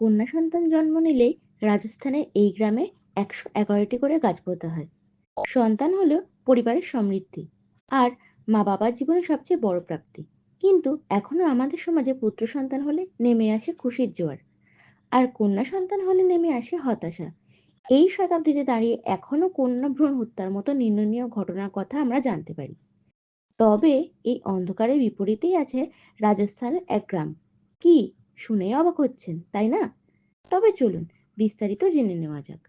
কন্যা সন্তান জন্ম নিলেই রাজস্থানের এই গ্রামে একশো এগারোটি করে গাছ পোতা হয়। সন্তান হলো পরিবারের সমৃদ্ধি আর মা বাবার জীবনে সবচেয়ে বড় প্রাপ্তি। কিন্তু এখনও আমাদের সমাজে পুত্র সন্তান হলে নেমে আসে খুশির জোয়ার আর কন্যা সন্তান হলে নেমে আসে হতাশা। এই শতাব্দীতে দাঁড়িয়ে এখনও কন্যা ভ্রূণ হত্যার মতো নিন্দনীয় ঘটনার কথা আমরা জানতে পারি। তবে এই অন্ধকারের বিপরীতেই আছে রাজস্থানের এক গ্রাম। কি শুনেই অবাক হচ্ছেন, তাই না? তবে চলুন, বিস্তারিত জেনে নেওয়া যাক।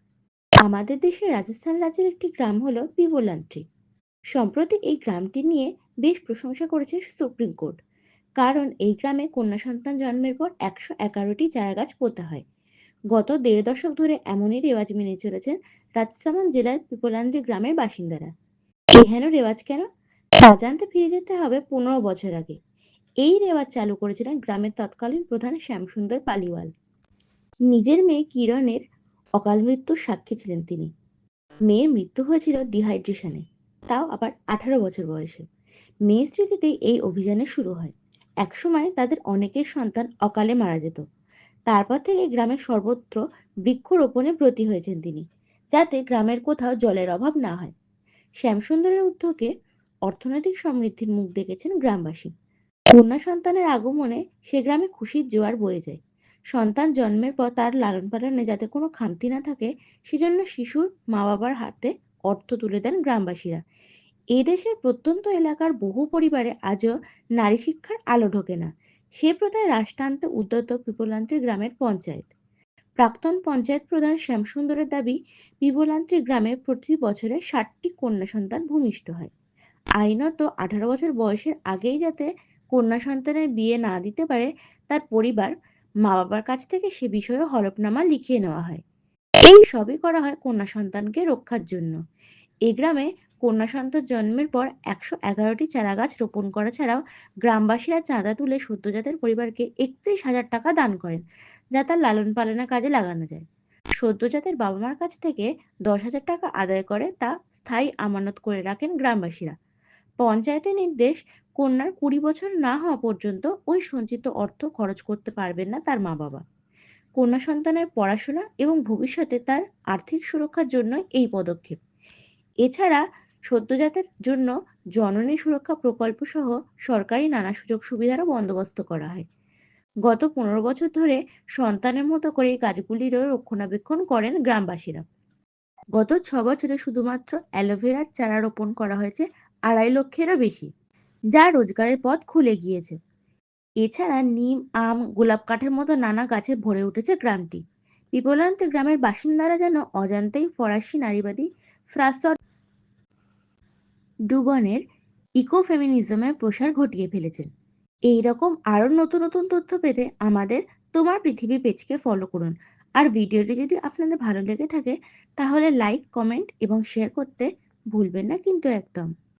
আমাদের দেশের রাজস্থান রাজ্যের একটি গ্রাম হলো পিবলান্ট্রি সম্প্রতি এই গ্রামটি নিয়ে বেশ প্রশংসা করেছে সুপ্রিম কোর্ট। কারণ এই গ্রামে কন্যা সন্তান জন্মের পর একশো এগারোটি চারা গাছ পোতা হয়। গত দেড় দশক ধরে এমনই রেওয়াজ মেনে চলেছেন রাজস্থান জেলার পিপলান্দ্রি গ্রামের বাসিন্দারা। এহেন রেওয়াজ কেন? তা জানতে ফিরে যেতে হবে পনেরো বছর আগে। এই রেওয়াজ চালু করেছিলেন গ্রামের তৎকালীন প্রধান শ্যামসুন্দর পালিওয়াল। নিজের মেয়ে কিরণের অকাল মৃত্যুর সাক্ষী ছিলেন তিনি। মেয়ের মৃত্যু হয়েছিল ডিহাইড্রেশনে, তাও আবার আঠারো বছর বয়সে। মেয়ের স্মৃতিতেই এই অভিযানে শুরু হয়। একসময় তাদের অনেকের সন্তান অকালে মারা যেত। তারপর থেকে গ্রামের সর্বত্র বৃক্ষরোপণে ব্রতী হয়েছেন তিনি, যাতে গ্রামের কোথাও জলের অভাব না হয়। শ্যামসুন্দরের উদ্যোগে অর্থনৈতিক সমৃদ্ধির মুখ দেখেছেন গ্রামবাসী। কন্যা সন্তানের আগমনে সে গ্রামে খুশির জোয়ার বয়ে যায়। সন্তান জন্মের পর তার লালন পালনে যাতে কোনো খামতি না থাকে, সেজন্য শিশুর মা বাবার হাতে অর্থ তুলে দেন গ্রামবাসীরা। এই দেশের প্রত্যন্ত এলাকার বহু পরিবারে আজও নারী শিক্ষার আলো ঢোকে না। সে প্রথায় রাশ উদ্যত পিপলান্ত্রী গ্রামের পঞ্চায়েত। প্রাক্তন পঞ্চায়েত প্রধান শ্যামসুন্দরের দাবি পিপলান্ত্রী গ্রামে প্রতি বছরে ষাটটি কন্যা সন্তান ভূমিষ্ঠ হয়। আইনত আঠারো বছর বয়সের আগেই যাতে কন্যা সন্তানের বিয়ে না দিতে পারে তার পরিবার মা বাবার কাছ থেকে সে বিষয়ে হলফনামা লিখিয়ে নেওয়া হয়। এই সবই করা হয় কন্যা সন্তানকে রক্ষার জন্য। এই গ্রামে কন্যা সন্তান জন্মের পর একশো এগারোটি চারা গাছ রোপণ করা ছাড়াও গ্রামবাসীরা চাঁদা তুলে সদ্যজাতের পরিবারকে একত্রিশ হাজার টাকা দান করেন, যা তার লালন পালনের কাজে লাগানো যায়। সদ্যজাতের বাবা মার কাছ থেকে দশ হাজার টাকা আদায় করে তা স্থায়ী আমানত করে রাখেন গ্রামবাসীরা। পঞ্চায়েতের নির্দেশ কন্যার কুড়ি বছর না হওয়া পর্যন্ত ওই সঞ্চিত অর্থ খরচ করতে পারবেন না তার মা বাবা কন্যা সন্তানের পড়াশোনা এবং ভবিষ্যতে তার আর্থিক সুরক্ষার জন্য এই পদক্ষেপ। এছাড়া সদ্যজাতের জন্য জননী সুরক্ষা প্রকল্প সহ সরকারি নানা সুযোগ সুবিধারও বন্দোবস্ত করা হয়। গত পনেরো বছর ধরে সন্তানের মতো করে এই গাছগুলিরও রক্ষণাবেক্ষণ করেন গ্রামবাসীরা। গত ছ বছরে শুধুমাত্র অ্যালোভেরার চারা রোপণ করা হয়েছে আড়াই লক্ষেরও বেশি। যা রোজগারের পথ খুলে গিয়েছে। এছাড়া নিম, আম, গোলাপ কাঠের মতো নানা গাছে ভরে উঠেছে গ্রামটি। পিপলান্তে গ্রামের বাসিন্দারা যেন অজান্তেই ফরাসি নারীবাদী ফ্রাসর ডুবনের ইকোফেমিনিজমের প্রসার ঘটিয়ে ফেলেছেন। এই রকম আরও নতুন নতুন তথ্য পেতে আমাদের তোমার পৃথিবী পেজকে ফলো করুন। আর ভিডিওটি যদি আপনাদের ভালো লেগে থাকে, তাহলে লাইক কমেন্ট এবং শেয়ার করতে ভুলবেন না কিন্তু একদম।